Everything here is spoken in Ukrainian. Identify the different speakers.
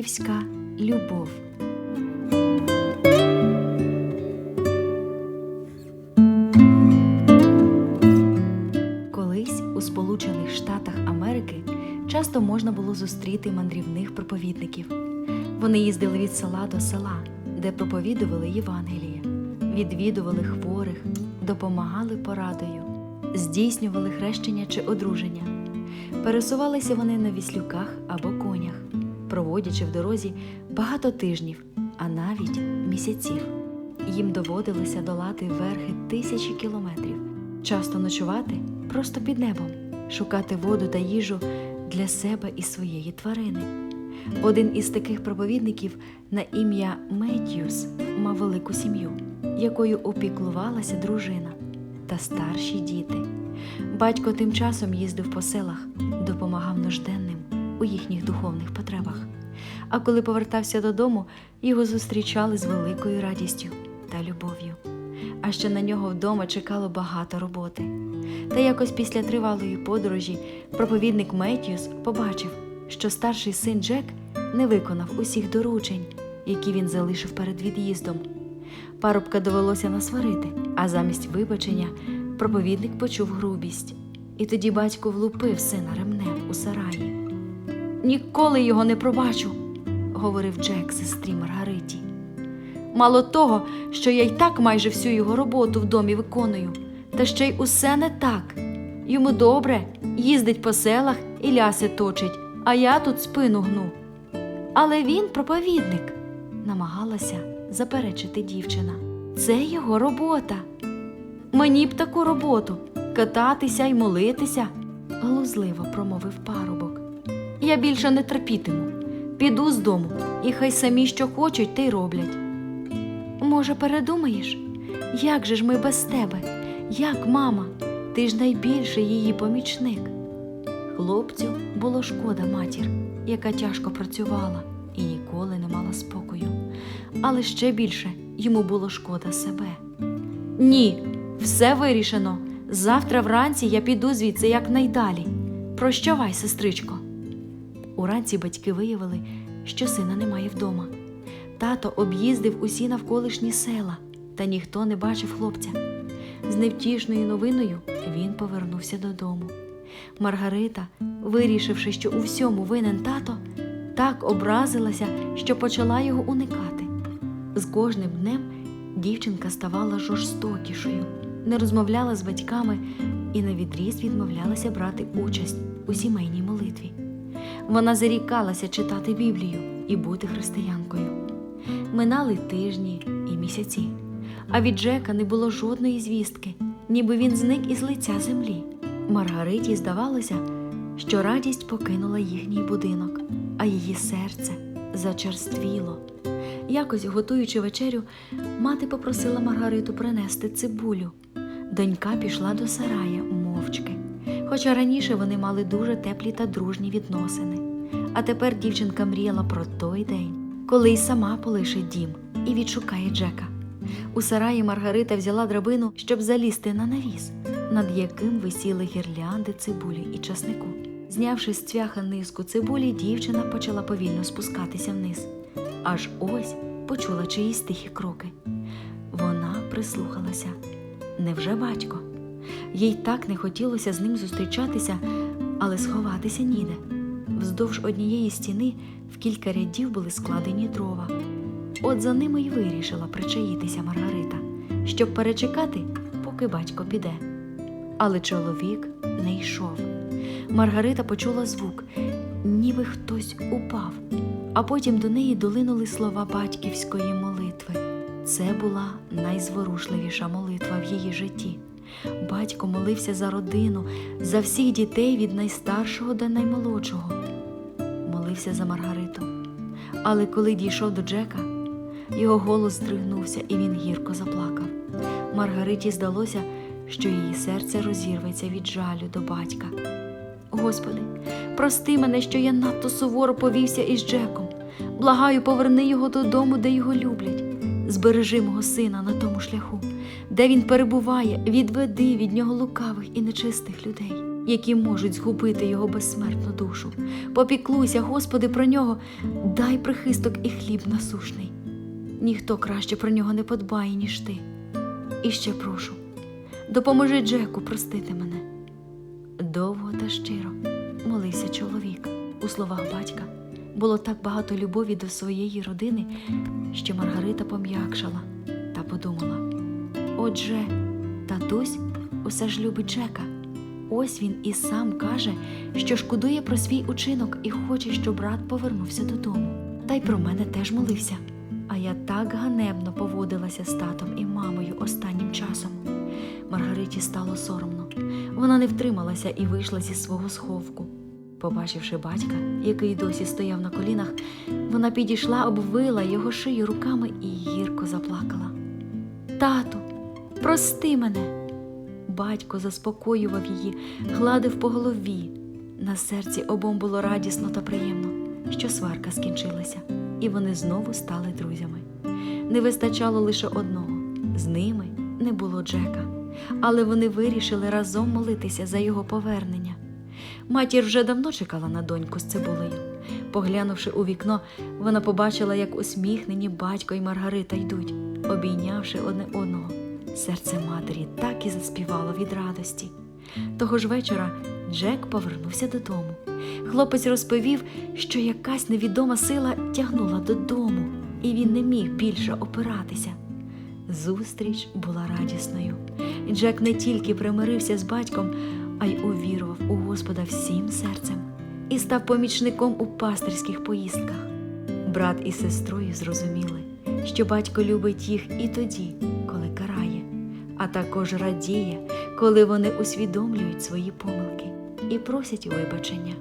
Speaker 1: Батьківська любов. Колись у Сполучених Штатах Америки часто можна було зустріти мандрівних проповідників. Вони їздили від села до села, де проповідували Євангеліє, відвідували хворих, допомагали порадою, здійснювали хрещення чи одруження. Пересувалися вони на віслюках або конях, проводячи в дорозі багато тижнів, а навіть місяців. Їм доводилося долати верхи тисячі кілометрів, часто ночувати просто під небом, шукати воду та їжу для себе і своєї тварини. Один із таких проповідників на ім'я Меттьюс мав велику сім'ю, якою опіклувалася дружина та старші діти. Батько тим часом їздив по селах, допомагав нужденним у їхніх духовних потребах. А коли повертався додому, його зустрічали з великою радістю та любов'ю. А ще на нього вдома чекало багато роботи. Та якось після тривалої подорожі проповідник Меттьюс побачив, що старший син Джек не виконав усіх доручень, які він залишив перед від'їздом. Парубка довелося насварити, а замість вибачення проповідник почув грубість. І тоді батько влупив сина ремнем у сараї. Ніколи його не пробачу, говорив Джек сестрі Маргариті. Мало того, що я й так майже всю його роботу в домі виконую, та ще й усе не так. Йому добре, їздить по селах і ляси точить, а я тут спину гну. Але він проповідник, намагалася заперечити дівчина. Це його робота. Мені б таку роботу кататися й молитися, глузливо промовив парубок. Я більше не терпітиму. Піду з дому, і хай самі що хочуть, те й роблять. Може, передумаєш? Як же ж ми без тебе? Як, мама? Ти ж найбільший її помічник. Хлопцю було шкода матір, яка тяжко працювала і ніколи не мала спокою. Але ще більше йому було шкода себе. Ні, все вирішено. Завтра вранці я піду звідси якнайдалі. Прощавай, сестричко. Уранці батьки виявили, що сина немає вдома. Тато об'їздив усі навколишні села, та ніхто не бачив хлопця. З невтішною новиною він повернувся додому. Маргарита, вирішивши, що у всьому винен тато, так образилася, що почала його уникати. З кожним днем дівчинка ставала жорстокішою, не розмовляла з батьками і навідріз відмовлялася брати участь у сімейній молитві. Вона зарікалася читати Біблію і бути християнкою. Минали тижні і місяці, а від Джека не було жодної звістки, ніби він зник із лиця землі. Маргариті здавалося, що радість покинула їхній будинок, а її серце зачерствіло. Якось, готуючи вечерю, мати попросила Маргариту принести цибулю. Донька пішла до сарая мовчки, хоча раніше вони мали дуже теплі та дружні відносини. А тепер дівчинка мріяла про той день, коли й сама полишить дім і відшукає Джека. У сараї Маргарита взяла драбину, щоб залізти на навіс, над яким висіли гірлянди цибулі і часнику. Знявши з цвяха низку цибулі, дівчина почала повільно спускатися вниз. Аж ось почула чиїсь тихі кроки. Вона прислухалася. Невже батько? Їй так не хотілося з ним зустрічатися, але сховатися ніде. Вздовж однієї стіни в кілька рядів були складені дрова. От за ними й вирішила причаїтися Маргарита, щоб перечекати, поки батько піде. Але чоловік не йшов. Маргарита почула звук, ніби хтось упав, а потім до неї долинули слова батьківської молитви. Це була найзворушливіша молитва в її житті. Батько молився за родину, за всіх дітей від найстаршого до наймолодшого. Молився за Маргариту. Але коли дійшов до Джека, його голос здригнувся, і він гірко заплакав. Маргариті здалося, що її серце розірветься від жалю до батька. Господи, прости мене, що я надто суворо повівся із Джеком. Благаю, поверни його додому, де його люблять. Збережи мого сина на тому шляху. Де він перебуває, відведи від нього лукавих і нечистих людей, які можуть згубити його безсмертну душу. Попіклуйся, Господи, про нього, дай прихисток і хліб насушний. Ніхто краще про нього не подбає, ніж ти. І ще прошу, допоможи Джеку простити мене. Довго та щиро молився чоловік. У словах батька було так багато любові до своєї родини, що Маргарита пом'якшала та подумала: отже, татусь усе ж любить Джека. Ось він і сам каже, що шкодує про свій учинок і хоче, щоб брат повернувся додому. Та й про мене теж молився. А я так ганебно поводилася з татом і мамою останнім часом. Маргариті стало соромно. Вона не втрималася і вийшла зі свого сховку. Побачивши батька, який досі стояв на колінах, вона підійшла, обвила його шию руками і гірко заплакала. Тату, прости мене. Батько заспокоював її, гладив по голові. На серці обом було радісно та приємно, що сварка скінчилася, і вони знову стали друзями. Не вистачало лише одного з ними не було Джека, але вони вирішили разом молитися за його повернення. Матір вже давно чекала на доньку з цибулею. Поглянувши у вікно, вона побачила, як усміхнені батько і Маргарита йдуть, обійнявши одне одного. Серце матері так і заспівало від радості. Того ж вечора Джек повернувся додому. Хлопець розповів, що якась невідома сила тягнула додому, і він не міг більше опиратися. Зустріч була радісною. Джек не тільки примирився з батьком, а й увірував у Господа всім серцем і став помічником у пастирських поїздках. Брат і сестрою зрозуміли, що батько любить їх і тоді, а також радіє, коли вони усвідомлюють свої помилки і просять вибачення.